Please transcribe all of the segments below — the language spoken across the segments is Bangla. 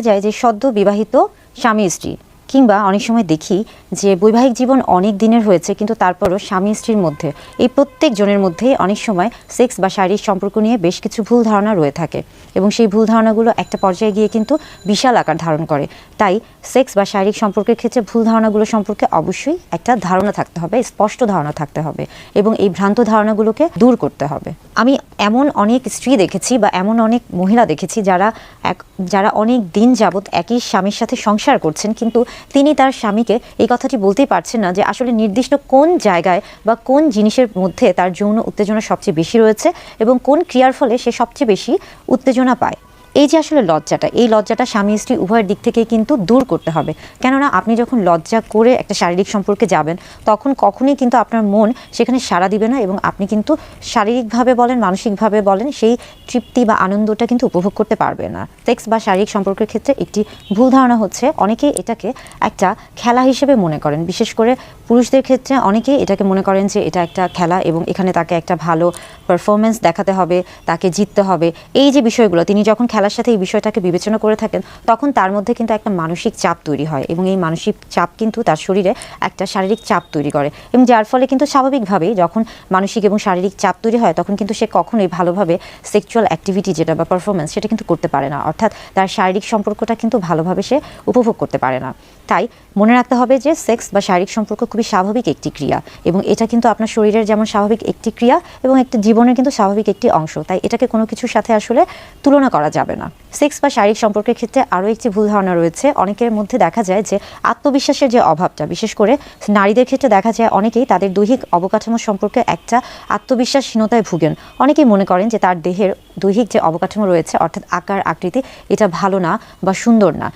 দেখা যায় যে সদ্য বিবাহিত স্বামী স্ত্রী, কিংবা অনেক সময় দেখি যে বৈবাহিক জীবন অনেক দিনের হয়েছে, কিন্তু তারপরও স্বামী স্ত্রীর মধ্যে, এই প্রত্যেক জনের মধ্যে অনেক সময় সেক্স বা শারীরিক সম্পর্ক নিয়ে বেশ কিছু ভুল ধারণা রয়ে থাকে। এবং সেই ভুল ধারণাগুলো একটা পর্যায়ে গিয়ে কিন্তু বিশাল আকার ধারণ করে। তাই সেক্স বা শারীরিক সম্পর্কের ক্ষেত্রে ভুল ধারণাগুলো সম্পর্কে অবশ্যই একটা ধারণা থাকতে হবে, স্পষ্ট ধারণা থাকতে হবে এবং এই ভ্রান্ত ধারণাগুলোকে দূর করতে হবে। আমি এমন অনেক স্ত্রী দেখেছি বা এমন অনেক মহিলা দেখেছি যারা এক, যারা অনেক দিন যাবৎ একই স্বামীর সাথে সংসার করছেন কিন্তু তিনি তার স্বামীকে এই কথাটি বলতেই পারছেন না যে আসলে নির্দিষ্ট কোন জায়গায় বা কোন জিনিসের মধ্যে তার যৌন উত্তেজনা সবচেয়ে বেশি রয়েছে এবং কোন ক্রিয়ার ফলে সে সবচেয়ে বেশি উত্তেজনা পায়। এই যে আসলে লজ্জাটা, এই লজ্জাটা স্বামী স্ত্রী উভয়ের দিক থেকেই কিন্তু দূর করতে হবে। কেননা আপনি যখন লজ্জা করে একটা শারীরিক সম্পর্কে যাবেন, তখন কখনোই কিন্তু আপনার মন সেখানে সাড়া দিবে না এবং আপনি কিন্তু শারীরিকভাবে বলেন, মানসিকভাবে বলেন, সেই তৃপ্তি বা আনন্দটা কিন্তু উপভোগ করতে পারবে না। সেক্স বা শারীরিক সম্পর্কের ক্ষেত্রে একটি ভুল ধারণা হচ্ছে, অনেকেই এটাকে একটা খেলা হিসেবে মনে করেন। বিশেষ করে পুরুষদের ক্ষেত্রে অনেকেই এটাকে মনে করেন যে এটা একটা খেলা এবং এখানে তাকে একটা ভালো পারফরমেন্স দেখাতে হবে, তাকে জিততে হবে। এই যে বিষয়গুলো, তিনি যখন খেলার সাথে এই বিষয়টাকে বিবেচনা করে থাকেন, তখন তার মধ্যে কিন্তু একটা মানসিক চাপ তৈরি হয় এবং এই মানসিক চাপ কিন্তু তার শরীরে একটা শারীরিক চাপ তৈরি করে এবং যার ফলে কিন্তু স্বাভাবিকভাবেই যখন মানসিক এবং শারীরিক চাপ তৈরি হয়, তখন কিন্তু সে কখনোই ভালোভাবে সেক্সুয়াল অ্যাক্টিভিটি যেটা বা পারফরমেন্স সেটা কিন্তু করতে পারে না। অর্থাৎ তার শারীরিক সম্পর্কটা কিন্তু ভালোভাবে সে উপভোগ করতে পারে না। তাই মনে রাখতে হবে যে সেক্স বা শারীরিক সম্পর্ক খুবই স্বাভাবিক একটি ক্রিয়া এবং এটা কিন্তু আপনার শরীরের যেমন স্বাভাবিক একটি ক্রিয়া এবং একটি জীবনের কিন্তু স্বাভাবিক একটি অংশ। তাই এটাকে কোনো কিছুর সাথে আসলে তুলনা করা যাবে না। সেক্স বা শারীরিক সম্পর্কের ক্ষেত্রে আরও একটি ভুল ধারণা রয়েছে। অনেকের মধ্যে দেখা যায় যে আত্মবিশ্বাসের যে অভাবটা, বিশেষ করে নারীদের ক্ষেত্রে দেখা যায় অনেকেই তাদের দৈহিক অবকাঠামো সম্পর্কে একটা আত্মবিশ্বাসহীনতায় ভুগেন। অনেকেই মনে করেন যে তার দেহের দৈহিক যে অবকাঠামো রয়েছে, অর্থাৎ আকার, আকৃতি, এটা ভালো না বা সুন্দর না।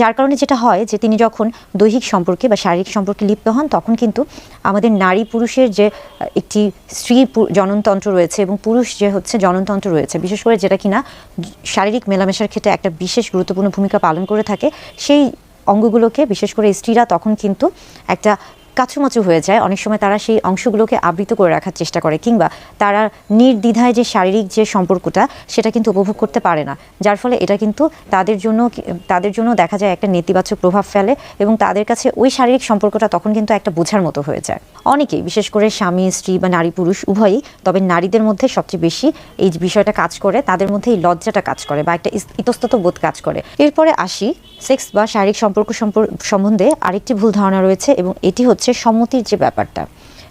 যার কারণে যেটা হয় যে তিনি যখন দৈহিক সম্পর্কে বা শারীরিক সম্পর্কে লিপ্ত হন, তখন কিন্তু আমাদের নারী পুরুষের যে একটি স্ত্রী জননতন্ত্র রয়েছে এবং পুরুষ যে হচ্ছে জননতন্ত্র রয়েছে, বিশেষ করে যেটা কিনা শারীরিক মেলামেশার ক্ষেত্রে একটা বিশেষ গুরুত্বপূর্ণ ভূমিকা পালন করে থাকে, সেই অঙ্গগুলোকে, বিশেষ করে স্ত্রীরা তখন কিন্তু একটা কাছুমাচু হয়ে যায়। অনেক সময় তারা সেই অংশগুলোকে আবৃত করে রাখার চেষ্টা করে, কিংবা তারা নির্দ্বিধায় যে শারীরিক যে সম্পর্কটা, সেটা কিন্তু উপভোগ করতে পারে না। যার ফলে এটা কিন্তু তাদের জন্য তাদের জন্য দেখা যায় একটা নেতিবাচক প্রভাব ফেলে এবং তাদের কাছে ওই শারীরিক সম্পর্কটা তখন কিন্তু একটা বোঝার মতো হয়ে যায়। অনেকেই, বিশেষ করে স্বামী, স্ত্রী বা নারী পুরুষ, উভয়ই, তবে নারীদের মধ্যে সবচেয়ে বেশি এই বিষয়টা কাজ করে, তাদের মধ্যে এই লজ্জাটা কাজ করে বা একটা ইতস্তত বোধ কাজ করে। এরপরে আসি, সেক্স বা শারীরিক সম্পর্ক সম্পর- সম্বন্ধে আরেকটি ভুল ধারণা রয়েছে এবং এটি হচ্ছে সম্মতির যে ব্যাপারটা।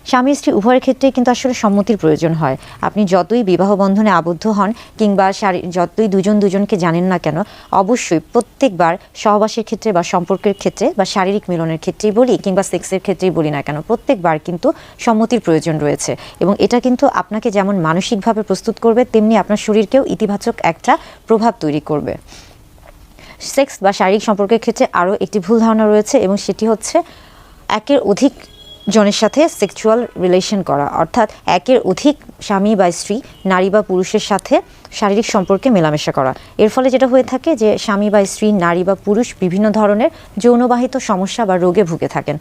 স্বামী স্ত্রী উভয়ের ক্ষেত্রে কিন্তু আসলে সম্মতির প্রয়োজন হয়। আপনি যতই বিবাহ বন্ধনে আবদ্ধ হন কিংবা যতই দুজন দুজনকে জানেন না কেন, অবশ্যই প্রত্যেকবার সহবাসের ক্ষেত্রে বা সম্পর্কের ক্ষেত্রে বা শারীরিক মিলনের ক্ষেত্রেই বলি কিংবা সেক্সের ক্ষেত্রেই বলি না কেন, প্রত্যেকবার কিন্তু সম্মতির প্রয়োজন রয়েছে। এবং এটা কিন্তু আপনাকে যেমন মানসিকভাবে প্রস্তুত করবে, তেমনি আপনার শরীরকেও ইতিবাচক একটা প্রভাব তৈরি করবে। সেক্স বা শারীরিক সম্পর্কের ক্ষেত্রে আরও একটি ভুল ধারণা রয়েছে এবং সেটি হচ্ছে একের অধিক জনের সাথে সেক্সুয়াল রিলেশন করা, অর্থাৎ একের অধিক স্বামী বা স্ত্রী, নারী বা পুরুষের সাথে শারীরিক সম্পর্কে মেলামেশা করা। এর ফলে যেটা হয়ে থাকে যে, স্বামী বা স্ত্রী, নারী বা পুরুষ বিভিন্ন ধরনের যৌনবাহিত সমস্যা বা রোগে ভুগে থাকেন।